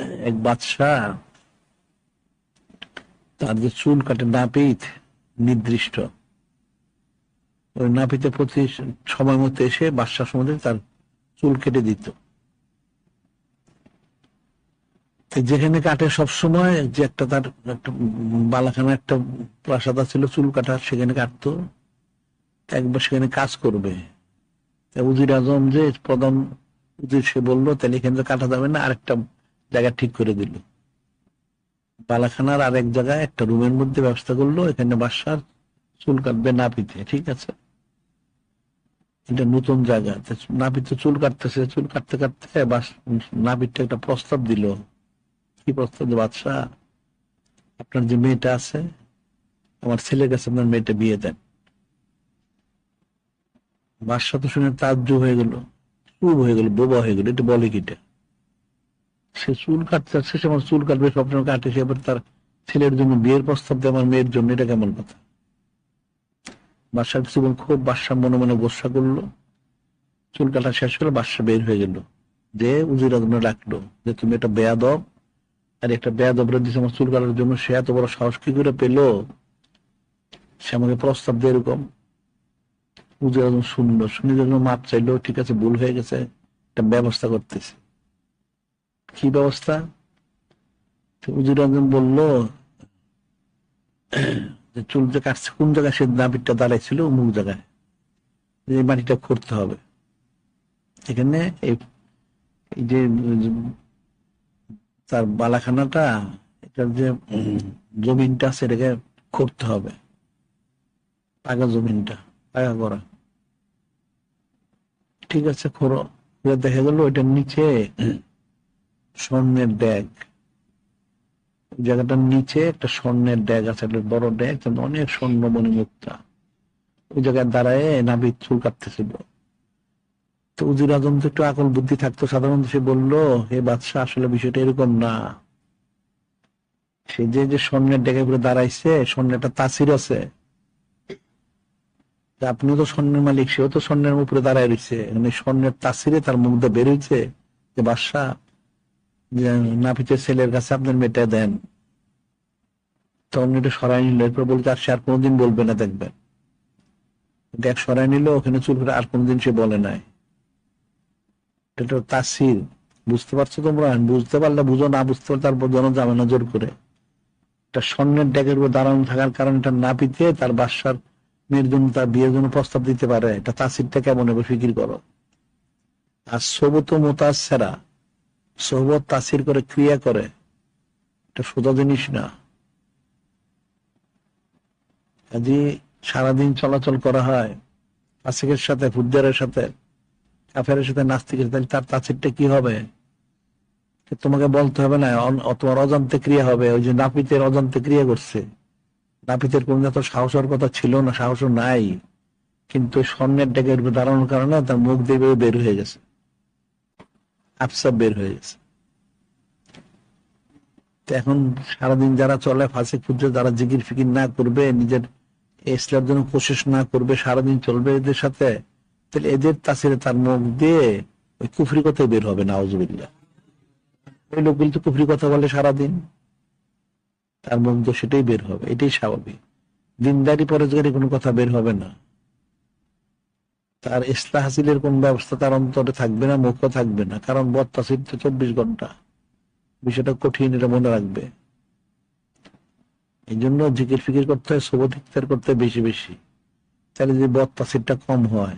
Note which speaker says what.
Speaker 1: এক বাদশাহ তার যে চুল কাটে নাপিত, নির্দিষ্ট। ওই নাপিতে প্রতি সময় মতো এসে বাদশাহ সমুদ্রে তার চুল কেটে দিত। যেখানে কাটে সব সময় যে একটা তার একটা বালাখানা একটা প্রাসাদ ছিল, চুল কাটার সেখানে কাটতো। একবার সেখানে কাজ করবে। উজির আজম যে প্রধান উজির সে বলল, তাহলে এখানে কাটা যাবে না, আরেকটা জায়গা ঠিক করে দিল। বালাখানার আরেক জায়গায় একটা রুমের মধ্যে ব্যবস্থা করল, এখানে বাসার চুল কাটবে না পিতে ঠিক আছে? এটা নতুন জায়গা নাপিতে চুল কাটতেছে, চুল কাটতে কাটতে বাস, নাপিতটা একটা প্রস্তাব দিল। কি প্রস্তাব বাদশাহ আপনার যে মেয়েটা আছে, আমার ছেলের কাছে আপনার মেয়েটা বিয়ে দেন। বাদশাহ তো শুনে তাজ্য হয়ে গেল, চুপ হয়ে গেল, বোবা হয়ে গেল, এটা বলে কিটা? সে চুল কাটতে যাচ্ছে সে আমার চুল কাটবে সবসময় কাটে, সে তার ছেলের জন্য বিয়ের প্রস্তাব দেয়, আমার মেয়ের জন্য, এটা কেমন কথা? বাদশাহ কিছু খুব বাদশাহ মনে মনে গোসা করল। চুল কাটা শেষ করে বাদশাহ বের হয়ে গেল। যে উজির আদমে ডাকলো যে, তুমি একটা বেয়াদব, আর একটা বেয়াদবরে দিচ্ছে আমার চুল কাটার জন্য, সে এত বড় সাহস কি করে পেল? সে আমাকে প্রস্তাব দেয় এরকম। উজির আদম শুনলো, শুনে যখন মাপ চাইলো, ঠিক আছে, ভুল হয়ে গেছে, একটা ব্যবস্থা করতেছে। কি ব্যবস্থা? উজির আজম বলল, যে চুল যে কাটছে, কোন জায়গায় সে নাবিকটা দাঁড়াইছিল? অমুক জায়গায়। এই মাটিটা করতে হবে। এখানে এই যে, তার বালাখানাটা, এটার যে জমিনটা আছে, এটাকে করতে হবে। পাকা জমিনটা, পাকা করা ঠিক আছে খোরো দেখা গেল ওইটার নিচে স্বর্ণের ড্যাগ। জায়গাটার নিচে একটা স্বর্ণের ড্যাগ আছে, একটা বড় ড্যাগ অনেক স্বর্ণ মুক্তা ওই জায়গায় দাঁড়ায় নাবিক চুল কাটতেছিল। তো উজির আজম তো একটু আকল বুদ্ধি থাকতো, সাধারণত সে বলল, হে বাদশাহ, আসলে বিষয়টা এরকম না। সে যে যে স্বর্ণের ডেকে উপরে দাঁড়াইছে, স্বর্ণেরটা তাসির আছে। আপনিও তো স্বর্ণের মালিক, সেও তো স্বর্ণের উপরে দাঁড়ায় রয়েছে। মানে স্বর্ণের তাসিরে তার মুখ দিয়ে বের যে, বাদশাহ নাপিতের ছেলের কাছে আপনার মেয়েটা দেন। তখন এটা সরাই নিল, এরপর বলতে আর সে আর কোনোদিন বলবে না, দেখবেন। দেখ, সরাই নিল, ওখানে চুল করে আর কোনোদিন সে বলে নাই। তাসির বুঝতে পারছ তোমরা? বুঝতে পারলে বুঝো, না বুঝতে পারলে তারপর জন যাবে না জোর করে। এটা স্বর্ণের ড্যাগের উপর দাঁড়ানো থাকার কারণে এটা না পিতে তার বাসার মেয়ের জন্য, তার বিয়ের জন্য প্রস্তাব দিতে পারে। এটা তাসিরটা কেমন হবে, ফিকির করো। আর সবুত মোতাসেরা সোহবত তাসির করে ক্রিয়া করে, এটা সোজা জিনিস না। কাজে সারাদিন চলাচল করা হয় ফাসিকের সাথে ফুদ্দারের সাথে, কাফেরের সাথে, নাস্তিকের সাথে, তার তাসিরটা কি হবে? তোমাকে বলতে হবে না তোমার অজান্তে ক্রিয়া হবে, ওই যে নাপিতের অজান্তে ক্রিয়া করছে। নাপিতের কোন এত সাহসের কথা ছিল না, সাহসও নাই, কিন্তু স্বর্ণের উপর দাঁড়ানোর কারণে তার মুখ দিয়ে বের হয়ে গেছে। আফসা বের হয়ে গেছে। এখন সারাদিন যারা চলে ফাঁসে খুঁজছে যারা জিকির, ফিকির না করবে, নিজের ইসলামের জন্য কোশিস না করবে, সারাদিন চলবে এদের সাথে, তাহলে এদের তাসিরে তার মুখ দিয়ে ওই কুফরি কথাই বের হবে না আউজুবিল্লাহ ওই লোকগুলো তো কুফরি কথা বলে সারাদিন। তার মুখ দিয়ে সেটাই বের হবে, এটাই স্বাভাবিক। দিনদারি পরেজগারি কোনো কথা বের হবে না। তার ইস্তাহাসিলের হাসিলের কোন ব্যবস্থা তার অন্তরে থাকবে না মুখ থাকবে না। কারণ বত্তাসির তো চব্বিশ ঘণ্টা। বিষয়টা কঠিন, এটা মনে রাখবে। এই জন্য জিকির ফিকির করতে হয় শুভ করতে বেশি বেশি। তাহলে যদি বত্তাসিরটা কম হয়